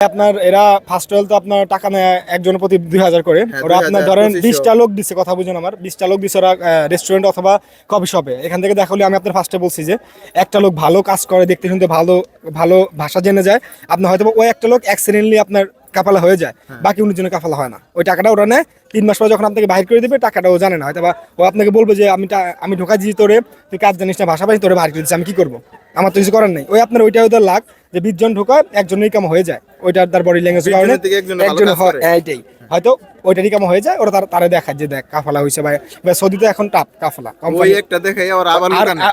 আপনার এরা first all তো আপনার টাকা নেয় একজন প্রতি দুই হাজার করে। হ্যাঁ, ওরা আপনার ধরেন 2500 বিশটা লোক দিচ্ছে কথা বুঝুন আমার। বিশটা লোক দিচ্ছে ওরা রেস্টুরেন্ট অথবা কফি শপে এখান থেকে দেখালে আমি আপনার ফার্স্টে বলছি যে একটা লোক ভালো কাজ করে দেখতে শুনতে ভালো ভালো ভাষা জেনে যায়। আপনার হয়তো ওই একটা লোক অ্যাক্সিডেন্টলি আপনার কাফালা হয়ে যায় হ্যাঁ। বাকি উনির জন্য কাফালা হয় না। ওই টাকাটা ওরা নেয় তিন মাস পরে যখন আপনাকে বাইর করে দেবে টাকাটা ও জানে না। হয়তো বা ও আপনাকে বলবে যে আমি আমি ঢোকা দিয়েছি তোরে তুই কাজ জানিস না ভাষা পাই তোরে বাইর করে দিচ্ছি আমি কি করব? আমার তো কিছু করার নেই। ওই আপনার ওইটা ওদের লাখ যে বিশ জন ঢোকায় একজনেরই কাম হয়ে যায়। ওইটার তার বডি ল্যাঙ্গুয়েজ কারণে একজন হয়। এইটাই। হয়তো ওইটারই কাম হয়ে যায় ওরা তার দেখায় যে দেখ কাফালা হয়েছে বা বা সৌদিতে এখন টাপ কাফালা ওই একটা দেখে আবার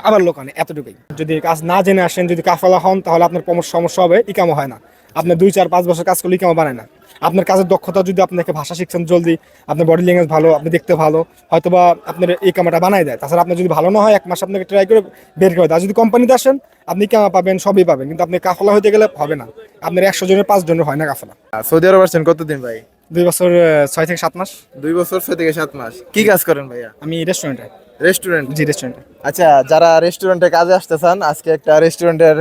আবার লোকানে। এতটুকুই। যদি কাজ না জেনে আসেন যদি কাফালা হন তাহলে আপনার সমস্যা হবে ইকামো হয় না। আপনার দুই চার পাঁচ বছর কাজ করলে ইকামো বানায় না। আপনার কাজের দক্ষতা যদি আপনাকে ভাষা শিখছেন জলদি আপনার বডি ল্যাঙ্গুয়েজ ভালো আপনি দেখতে ভালো হয়তো বা আপনার এই কামাটা বানায় দেয়। তাছাড়া আপনার যদি ভালো না হয় এক মাস আপনাকে ট্রাই করে বের করে দেয়। যদি কোম্পানিতে আসেন আপনি কামা পাবেন সবই পাবেন কিন্তু আপনি কাফলা হতে গেলে হবে না। আপনার একশো জনের পাঁচ জনের হয় না কাফলা। সৌদি আরব আসছেন কতদিন ভাই? দুই বছর ছয় থেকে সাত মাস। দুই বছর ছয় থেকে সাত মাস। কি কাজ করেন ভাইয়া? আমি রেস্টুরেন্টে রেস্টুরেন্ট জি রেস্টুরেন্টে আচ্ছা যারা রেস্টুরেন্টে কাজে আসতে চান আজকে একটা রেস্টুরেন্টের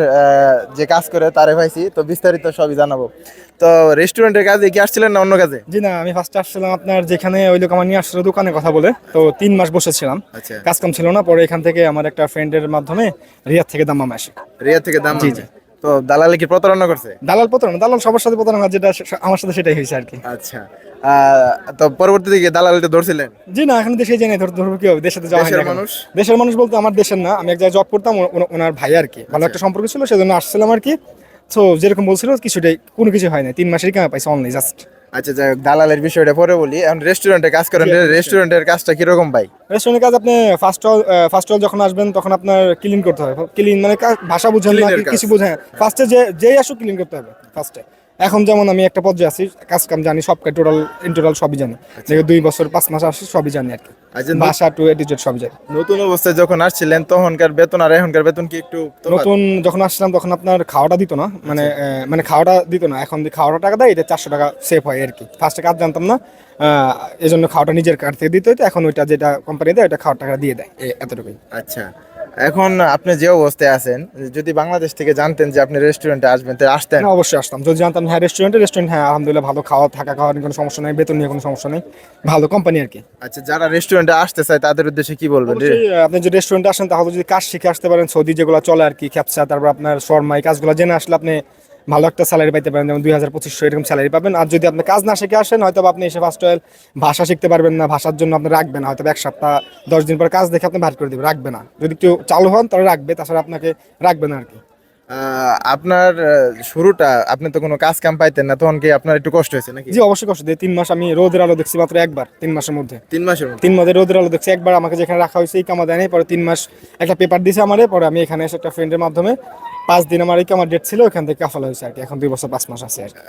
যে কাজ করে তারে পাইছি তো বিস্তারিত সবই জানাব। তো রেস্টুরেন্টের কাজে কি আসছিলেন না অন্য কাজে? জি না আমি ফার্স্টে আসছিলাম আপনার যেখানে ওই লোক আমার নিয়ে আসছিল দোকানে কথা বলে তো তিন মাস বসেছিলাম। আচ্ছা। কাজ কাম ছিল না পরে এখান থেকে আমার একটা ফ্রেন্ডের মাধ্যমে রিয়াদ থেকে দাম্মাম আসে। রিয়া থেকে দাম জি, জি। তো দালালি কি প্রতারণা করছে? দালাল প্রতারণা দালাল সবার সাথে প্রতারণা যেটা আমার সাথে সেটাই হয়েছে আর কি। আচ্ছা। তো পরবর্তীতে দালালিতে ধরছিলেন? জি না এখন দেশে জানি ধর ধরবো কি হবে? দেশে তো দেশের মানুষ? দেশের মানুষ বলতে আমার দেশের না আমি এক জায়গায় জব করতাম ওনার ভাই আর কি। ভালো একটা সম্পর্ক ছিল সেজন্য আসছিলাম আর কি। তো যেরকম বলছিল কিছুটাই কোনো কিছু হয় না তিন মাসেরই কামা পাইছে অনলাইন জাস্ট আচ্ছা যাই হোক, দালালের বিষয়টা পরে বলি। এখন রেস্টুরেন্টে কাজ করেন রেস্টুরেন্টের কাজটা কীরকম ভাই? রেস্টুরেন্টের কাজ আপনি ফার্স্ট অল ফার্স্ট অল যখন আসবেন তখন আপনার ক্লিন করতে হবে। ক্লিন মানে ভাষা বুঝেন না কিছু বুঝেন ফার্স্টে যে যেই আসুক ক্লিন করতে হবে ফার্স্টে এখন যেমন আমি একটা পর্যায়ে আছি কাজ কাম জানি সব টোটাল ইন টোটাল সবই জানি। দেখে দুই বছর পাঁচ মাস আসি সবই জানি আর কি। আচ্ছা ভাষা টু এডিজেড সবই জানি। নতুন অবস্থায় যখন আসছিলেন তখনকার বেতন আর এখনকার বেতন কি একটু নতুন যখন আসছিলাম তখন আপনার খাওয়াটা দিত না। মানে মানে খাওয়াটা দিত না। এখন খাওয়াটা টাকা দেয় এটা চারশো টাকা সেভ হয় আর কি। ফার্স্টে কাজ জানতাম না এই জন্য খাওয়াটা নিজের কার্ড থেকে দিতে হতো এখন ওইটা যেটা কোম্পানি দেয় ওটা খাওয়ার টাকা দিয়ে দেয় এতটুকুই। আচ্ছা। এখন আপনি যে অবস্থায় আছেন যদি বাংলাদেশ থেকে জানতেন যে আপনি রেস্টুরেন্টে আসবেন তাহলে আসতেন। হ্যাঁ অবশ্যই আসতাম। যদি জানতাম হ্যাঁ রেস্টুরেন্টে রেস্টুরেন্ট হ্যাঁ আলহামদুলিল্লাহ ভালো খাওয়া থাকা খাওয়ার নিয়ে কোনো সমস্যা নেই বেতন নিয়ে কোনো সমস্যা নেই ভালো কোম্পানি আর কি। আচ্ছা যারা রেস্টুরেন্টে আসতে চায় তাদের উদ্দেশ্যে কি বলবেন? আপনি যদি রেস্টুরেন্টে আসেন তাহলে যদি কাজ শিখে আসতে পারেন সৌদি যেগুলো চলে আর কি খ্যাপসা তারপর আপনার শর্মা এই কাজগুলো জেনে আসলে আপনি ভালো একটা স্যালারি পাইতে পারেন যেমন দুই হাজার পঁচিশশো এরকম স্যালারি পাবেন। আর যদি আপনি কাজ না শিখে আসেন হয়তো আপনি এসে ফার্স্ট অয়েল ভাষা শিখতে পারবেন না ভাষার জন্য আপনি রাখবেন না হয়তো এক সপ্তাহ দশ দিন পর কাজ দেখে আপনি ভার করে দেবেন রাখবে না। যদি কেউ চালু হন তাহলে রাখবে তাছাড়া আপনাকে রাখবে না আর কি। আপনার শুরুটা আপনি তো কোনো কাজ কাম পাইতেন না তখন কি আপনার একটু কষ্ট হয়েছে নাকি? জি অবশ্যই কষ্ট। দিয়ে তিন মাস আমি রোদের আলো দেখছি মাত্র একবার তিন মাসের মধ্যে। তিন মাসের মধ্যে? তিন মাসে রোদের আলো দেখছি একবার আমাকে যেখানে রাখা হয়েছে এই কামা দেয় নাই, পরে তিন মাস একটা পেপার দিয়েছে আমারে পরে আমি এখানে এসে একটা ফ্রেন্ডের মাধ্যমে পাঁচ দিন আমার এই কামার ডেট ছিল ওখান থেকে কাফালা হয়েছে আর কি। এখন দুই বছর পাঁচ মাস আছে আর কি।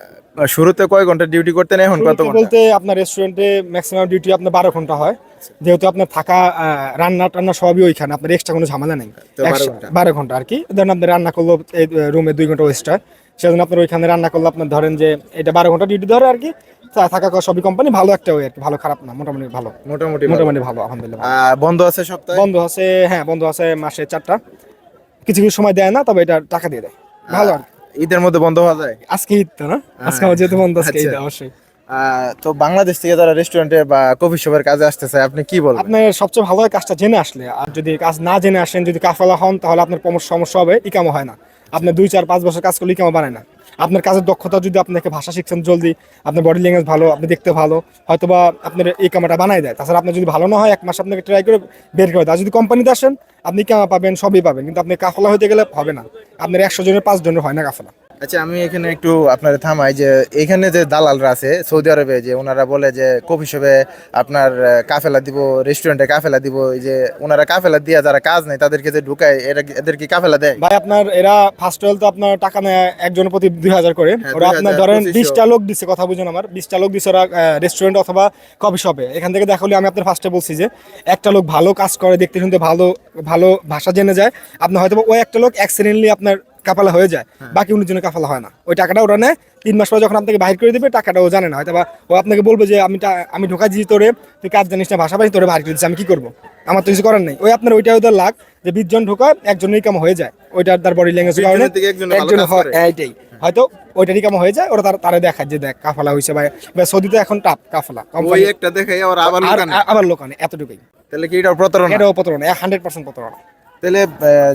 শুরুতে কয় ঘণ্টা ডিউটি করতেন এখন কত শুরুতে ঘণ্টা? বলতে আপনার রেস্টুরেন্টে ম্যাক্সিমাম ডিউটি আপনার বারো ঘণ্টা হয়। যেহেতু আপনার থাকা আহ, রান্না টান্না সবই ওইখানে আপনার এক্সট্রা কোনো ঝামেলা নেই। তো 12 একশো- ঘণ্টা। বারো ঘণ্টা আর কি। ধরেন আপনি রান্না করল এই রুমে দুই ঘণ্টা ওয়েস্টার সেজন্য আপনার ওইখানে রান্না করলে আপনার ধরেন যে এটা বারো ঘণ্টা ডিউটি ধরে আর কি। তা- থাকা খাওয়া সবই কোম্পানি ভালো একটা ওই আর কি ভালো খারাপ না মোটামুটি ভালো। মোটামুটি মোটামুটি ভালো আলহামদুলিল্লাহ। আহ, বন্ধ আছে সপ্তাহে? বন্ধ আছে হ্যাঁ বন্ধ আছে মাসে চারটা। কিছু কিছু সময় দেয় না তবে এটা টাকা দিয়ে দেয়। ভালো আর ঈদের মধ্যে বন্ধ হওয়া যায়? আজকে ঈদ তো না? আজকে আমার যেহেতু বন্ধ আজকে ঈদ আচ্ছা। অবশ্যই। আহ, তো বাংলাদেশ থেকে যারা রেস্টুরেন্টে বা কফি শপের কাজে আসতে চায় আপনি কি বলবেন? আপনার সবচেয়ে ভালো হয় কাজটা জেনে আসলে। আর যদি কাজ না জেনে আসেন যদি কাফালা হন তাহলে আপনার সমস্যা হবে ইকামো হয় না। আপনার দুই চার পাঁচ বছর কাজ করলে ইকামো বানায় না। আপনার কাজের দক্ষতা যদি আপনাকে ভাষা শিখছেন জলদি, আপনার বডি ল্যাঙ্গুয়েজ ভালো, আপনি দেখতে ভালো হয়তো বা আপনার এই কামাটা বানায় দেয়। তাছাড়া আপনার যদি ভালো না হয়, এক মাস আপনাকে ট্রাই করে বের করে দেয়। যদি কোম্পানিতে আসেন, আপনি কামা পাবেন, সবই পাবেন। কিন্তু আপনি কাফলা হতে গেলে হবে না। আপনার একশো জনের পাঁচ জনের হয় না কাফলা। আচ্ছা আমি এখানে একটু আপনার থামাই যে এখানে যে দালালরা আছে সৌদি আরবে যে ওনারা বলে যে কফি শপে আপনার কাফেলা দিব রেস্টুরেন্টে কাফেলা দিব এই যে ওনারা কাফেলা দিয়ে যারা কাজ নেই তাদেরকে যে ঢুকায় এরা কি- এদের কি কাফেলা দেয়? ভাই আপনার এরা ফার্স্ট অল তো আপনার টাকা নেয় একজন প্রতি দুই হাজার করে। হ্যাঁ, ওরা আপনার ধরেন 2500 বিশটা লোক দিচ্ছে কথা বুঝুন আমার। বিশটা লোক দিচ্ছে ওরা রেস্টুরেন্ট অথবা কফি শপে এখান থেকে দেখালে আমি আপনার ফার্স্টে বলছি যে একটা লোক ভালো কাজ করে দেখতে শুনতে ভালো ভালো ভাষা জেনে যায়। আপনার হয়তো ওই একটা লোক অ্যাক্সিডেন্টলি আপনার কাফালা হয়ে যায় হ্যাঁ। বাকি উনির জন্য কাফালা হয় না। ওই টাকাটা ওরা নেয় তিন মাস পরে যখন আপনাকে বাইর করে দেবে টাকাটা ও জানে না। হয়তো বা ও আপনাকে বলবে যে আমি আমি ঢোকা দিয়েছি তোরে তুই কাজ জানিস না ভাষা পাই তোরে বাইর করে দিচ্ছি আমি কি করব? আমার তো কিছু করার নেই। ওই আপনার ওইটা ওদের লাখ যে বিশ জন ঢোকায় একজনই কাম হয়ে যায়। ওইটার তার বডি ল্যাঙ্গুয়েজ কারণে একজন হয় এইটাই হয়তো ওইটা রিকামা হয়ে যায় ওরা তার তারা দেখায় যে দেখ কাফালা হয়েছে বা সৌদিতে এখন টাপ কাফালা ওই একটা দেখাই আবার আবার লোকানে। এতটুকুই। তাহলে কি এটা প্রতারণা? এটাও প্রতারণা হান্ড্রেড পার্সেন্ট প্রতারণা। তাহলে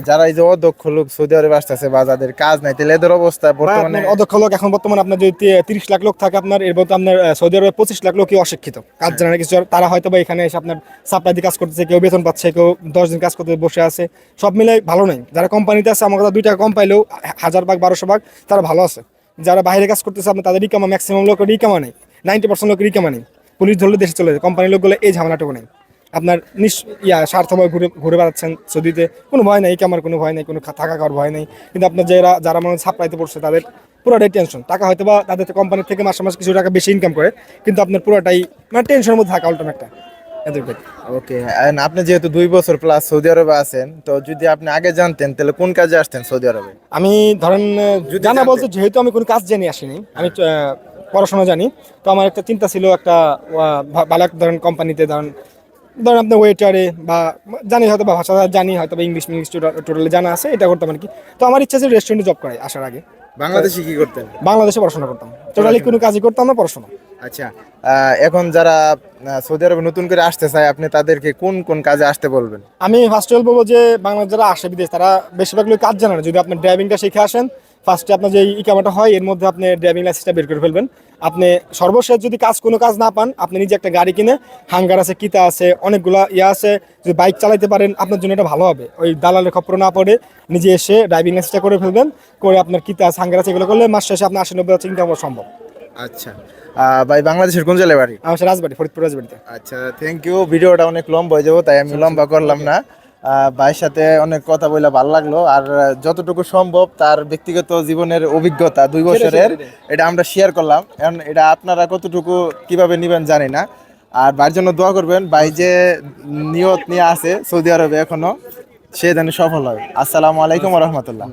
যারা এই যে অদক্ষ লোক সৌদি আরবে আসতেছে বা যাদের কাজ নাই তাহলে এদের অবস্থা বর্তমানে অদক্ষ লোক এখন বর্তমানে আপনার যদি তিরিশ লাখ লোক থাকে আপনার এর মধ্যে আপনার সৌদি আরবে পঁচিশ লাখ লোকই অশিক্ষিত। কাজ জানে কিছু তারা হয়তো বা এখানে এসে আপনার সাপ্লাই দিয়ে কাজ করতেছে কেউ বেতন পাচ্ছে কেউ দশ দিন কাজ করতে বসে আছে। সব মিলে ভালো নেই। যারা কোম্পানিতে আছে আমার কথা দুই টাকা কম পাইলেও হাজার ভাগ বারোশো ভাগ তারা ভালো আছে। যারা বাইরে কাজ করতেছে আপনার তাদের রিকামা ম্যাক্সিমাম লোকের রিকামা নেই। নাইনটি পার্সেন্ট লোকের রিকামা নেই। পুলিশ ধরলে দেশে চলে যায়। কোম্পানির লোকগুলো এই ঝামেলাটুকু নেই। আপনার নিঃ ইয়া স্বার্থময় ঘুরে ঘুরে বেড়াচ্ছেন সৌদিতে কোনো ভয় নেই আমার কোনো ভয় নেই কোনো থাকা খাওয়ার ভয় নেই। কিন্তু আপনার যারা যারা মনে সাপ্লাইতে পড়ছে তাদের পুরোটাই টেনশন টাকা হয়তো বা তাদের কোম্পানি থেকে মাসে মাসে কিছু টাকা বেশি ইনকাম করে কিন্তু আপনার পুরোটাই মানে টেনশনের মধ্যে থাকা উল্টো একটা। ওকে আপনি যেহেতু দুই বছর প্লাস সৌদি আরবে আছেন তো যদি আপনি আগে জানতেন তাহলে কোন কাজে আসতেন সৌদি আরবে? আমি ধরেন জানা। বলতে যেহেতু আমি কোনো কাজ জানি আসিনি। আমি পড়াশোনা জানি। তো আমার একটা চিন্তা ছিল একটা ভালো একটা ধরেন কোম্পানিতে ধরেন ধরেন আপনার ওয়েটারে বা জানি হয়তো বা ভাষা জানি হয়তো বা ইংলিশ ইংলিশ টোটালি জানা আছে এটা করতাম আর কি। তো আমার ইচ্ছা ছিল রেস্টুরেন্টে জব করাই আসার আগে। বাংলাদেশে কি করতেন? বাংলাদেশে পড়াশোনা করতাম। টোটালি কোনো কাজই করতাম না পড়াশোনা। আচ্ছা এখন যারা সৌদি আরবে নতুন করে আসতে চায় আপনি তাদেরকে কোন কোন কাজে আসতে বলবেন? আমি ফার্স্ট অফ অল বলব যে বাংলাদেশ যারা আসে বিদেশ তারা বেশিরভাগ লোক কাজ জানে না। যদি আপনি ড্রাইভিংটা শিখে আসেন ফার্স্টে আপনার যে ইকামাটা হয় এর মধ্যে আপনি ড্রাইভিং লাইসেন্সটা বের করে ফেলবেন। আপনি সর্বশেষ যদি কাজ কোনো কাজ না পান আপনি নিজে একটা গাড়ি কিনে হাঙ্গার আছে কিতা আছে অনেকগুলা ইয়ে আছে যদি বাইক চালাইতে পারেন আপনার জন্য এটা ভালো হবে। ওই দালালের খপ্পর না পড়ে নিজে এসে ড্রাইভিং লাইসেন্সটা করে ফেলবেন করে আপনার কিতা আছে হাঙ্গার আছে এগুলো করলে মাস শেষে আপনার আশি নব্বই ইনকাম করা সম্ভব। আচ্ছা। ভাই বাংলাদেশের কোন জেলায় বাড়ি? আমার রাজবাড়ি ফরিদপুর রাজবাড়িতে। আচ্ছা থ্যাংক ইউ ভিডিওটা অনেক লম্বা হয়ে যাব তাই আমি লম্বা করলাম না। ভাইয়ের সাথে অনেক কথা বলে ভালো লাগল। আর যতটুকু সম্ভব তার ব্যক্তিগত জীবনের অভিজ্ঞতা দুই বছরের এটা আমরা শেয়ার করলাম। এখন এটা আপনারা কতটুকু কীভাবে নেবেন জানি না। আর ভাইয়ের জন্য দোয়া করবেন ভাই যে নিয়ত নিয়ে আছে সৌদি আরবে এখনও সে যেন সফল হয়। আসসালামু আলাইকুম রহমতুল্লাহ।